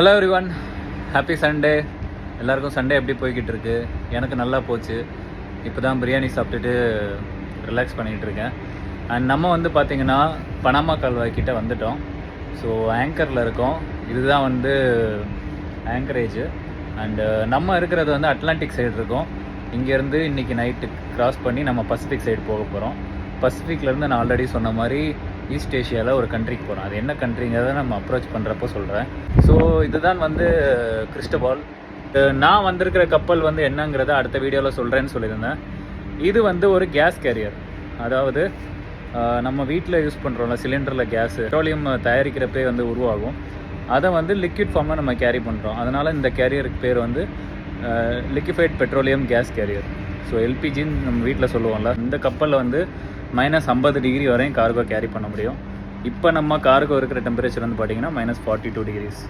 Hello everyone happy Sunday எல்லாருக்கும் Sunday எப்படி போய்கிட்டு இருக்கு எனக்கு நல்லா போச்சு. இப்போ தான் பிரியாணி சாப்பிட்டுட்டு ரிலாக்ஸ் பண்ணிகிட்டு இருக்கேன் அண்ட் நம்ம வந்து பார்த்திங்கன்னா பனாமா கால்வாய்க்கிட்ட வந்துட்டோம். ஸோ ஆங்கரில் இருக்கோம். இதுதான் வந்து ஆங்கரேஜ் அண்டு uh, நம்ம இருக்கிறது வந்து அட்லாண்டிக் சைடு இருக்கோம். இங்கேருந்து இன்றைக்கி நைட்டு கிராஸ் பண்ணி நம்ம பசிபிக் சைடு போக போகிறோம் பசிஃபிக்லேருந்து நான் ஆல்ரெடி சொன்ன மாதிரி ஈஸ்ட் ஏஷியாவில் ஒரு கண்ட்ரிக்கு போகிறோம் அது என்ன கண்ட்ரிங்கிறத நம்ம அப்ரோச் பண்ணுறப்போ சொல்கிறேன் ஸோ இதுதான் வந்து கிறிஸ்டபால் நான் வந்திருக்கிற கப்பல் வந்து என்னங்கிறத அடுத்த வீடியோவில் சொல்கிறேன்னு சொல்லியிருந்தேன். இது வந்து ஒரு கேஸ் கேரியர் அதாவது நம்ம வீட்டில் யூஸ் பண்ணுறோம்ல சிலிண்டரில் கேஸ் பெட்ரோலியம் தயாரிக்கிறப்பே வந்து உருவாகும். அதை வந்து லிக்விட் ஃபார்மில் நம்ம கேரி பண்ணுறோம் அதனால் இந்த கேரியருக்கு பேர் வந்து liquefied petroleum gas carrier so எல்பிஜின்னு நம்ம வீட்டில் சொல்லுவோம்ல இந்த கப்பலில் வந்து மைனஸ் ஐம்பது டிகிரி வரையும் கார்கோ கேரி பண்ண முடியும். இப்போ நம்ம கார்கோ இருக்கிற டெம்பரேச்சர் வந்து பார்த்தீங்கன்னா மைனஸ் ஃபார்ட்டி டூ டிகிரிஸ்